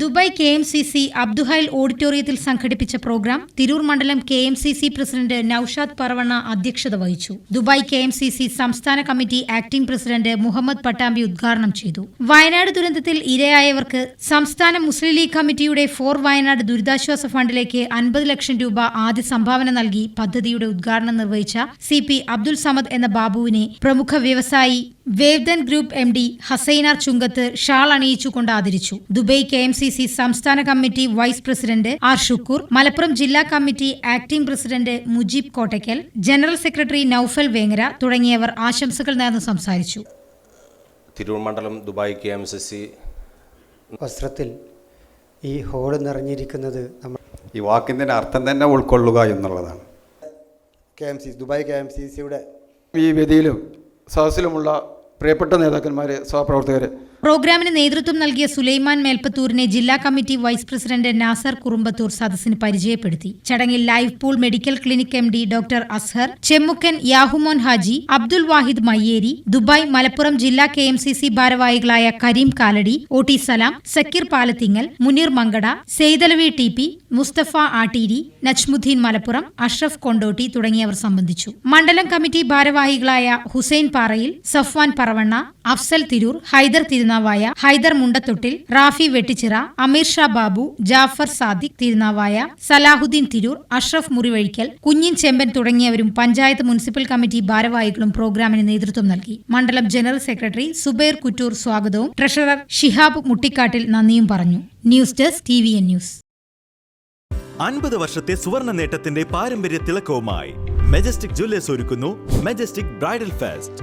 Dubai K M C C Abu Hail ഓഡിറ്റോറിയത്തിൽ സംഘടിപ്പിച്ച programme Tirur മണ്ഡലം K M C C president Naushad Paravanna അധ്യക്ഷത വഹിച്ചു. Dubai K M C C സംസ്ഥാന committee acting president Muhammad Pattambi ഉദ്ഘാടനം ചെയ്തു. വയനാട് ദുരന്തത്തിൽ ഇരയായവർക്ക് സംസ്ഥാന മുസ്ലിം ലീഗ് കമ്മിറ്റിയുടെ ഫോർ വയനാട് ദുരിതാശ്വാസ ഫണ്ടിലേക്ക് അൻപത് ലക്ഷം രൂപ ആദ്യ സംഭാവന നൽകി പദ്ധതിയുടെ ഉദ്ഘാടനം നിർവഹിച്ച സി പി അബ്ദുൽ സമദ് എന്ന ബാബുവിനെ പ്രമുഖ വ്യവസായി വേവ്ദൻ group M D Hasainar Chungath shawl അണിയിച്ചുകൊണ്ട് ആദരിച്ചു. Dubai K M C C സംസ്ഥാന committee vice president R Shukoor Malappuram ജില്ലാ committee acting president Mujeeb Kottakkal general secretary Naufal Vengara തുടങ്ങിയവർ ആശംസകൾ നേർന്ന് സംസാരിച്ചു. തിരൂർ മണ്ഡലം Dubai K M C C വസ്ത്രത്തിൽ ഈ ഹോൾ നിറഞ്ഞിരിക്കുന്നത് നമ്മൾ ഈ വാക്കിന്റെ അർത്ഥം തന്നെ ഉൾക്കൊള്ളുക എന്നുള്ളതാണ്. K M C Dubai K M C സിയുടെ ഈ വേദിയിലും സദസ്സിലുമുള്ള പ്രിയപ്പെട്ട നേതാക്കന്മാരെ സഹപ്രവർത്തകരെ പ്രോഗ്രാമിന് നേതൃത്വം നൽകിയ സുലൈമാൻ മേൽപ്പത്തൂരിനെ ജില്ലാ committee vice president Nasar Kurumbathur സദസ്സിന് പരിചയപ്പെടുത്തി. ചടങ്ങിൽ Life Pool medical clinic M D doctor Azhar Chemmukkan Yahumon Haji Abdul Wahid Mayyeri Dubai Malappuram ജില്ലാ കെ എം സി സി ഭാരവാഹികളായ Kareem Kaladi O T Salam Sakeer Palathingal Muneer Mankada Saithalavi T P Musthafa Atteeri Najmuddin Malappuram Ashraf Kondotty തുടങ്ങിയവർ സംബന്ധിച്ചു. മണ്ഡലം committee ഭാരവാഹികളായ ഹുസൈൻ പാറയിൽ സഫ്വാൻ പറവണ്ണ അഫ്സൽ തിരൂർ ഹൈദർ തിരുനാവായ ഹൈദർ മുണ്ടത്തൊട്ടിൽ റാഫി വെട്ടിച്ചിറ അമീർ ഷാ ബാബു ജാഫർ സാദിഖ് തിരുനാവായ സലാഹുദ്ദീൻ തിരൂർ അഷ്റഫ് മുറിവഴിക്കൽ കുഞ്ഞിൻ ചെമ്പൻ തുടങ്ങിയവരും panchayat municipal committee ഭാരവാഹികളും പ്രോഗ്രാമിന് നേതൃത്വം നൽകി. മണ്ഡലം ജനറൽ സെക്രട്ടറി സുബൈർ കുറ്റൂർ സ്വാഗതവും ട്രഷറർ ഷിഹാബ് മുട്ടിക്കാട്ടിൽ നന്ദിയും പറഞ്ഞു. News desk T V N news. അൻപത് വർഷത്തെ സുവർണ നേട്ടത്തിന്റെ പാരമ്പര്യ തിളക്കവുമായി മെജസ്റ്റിക് ജ്വല്ലേഴ്സ് ഒരുക്കുന്നു Majestic bridal fest.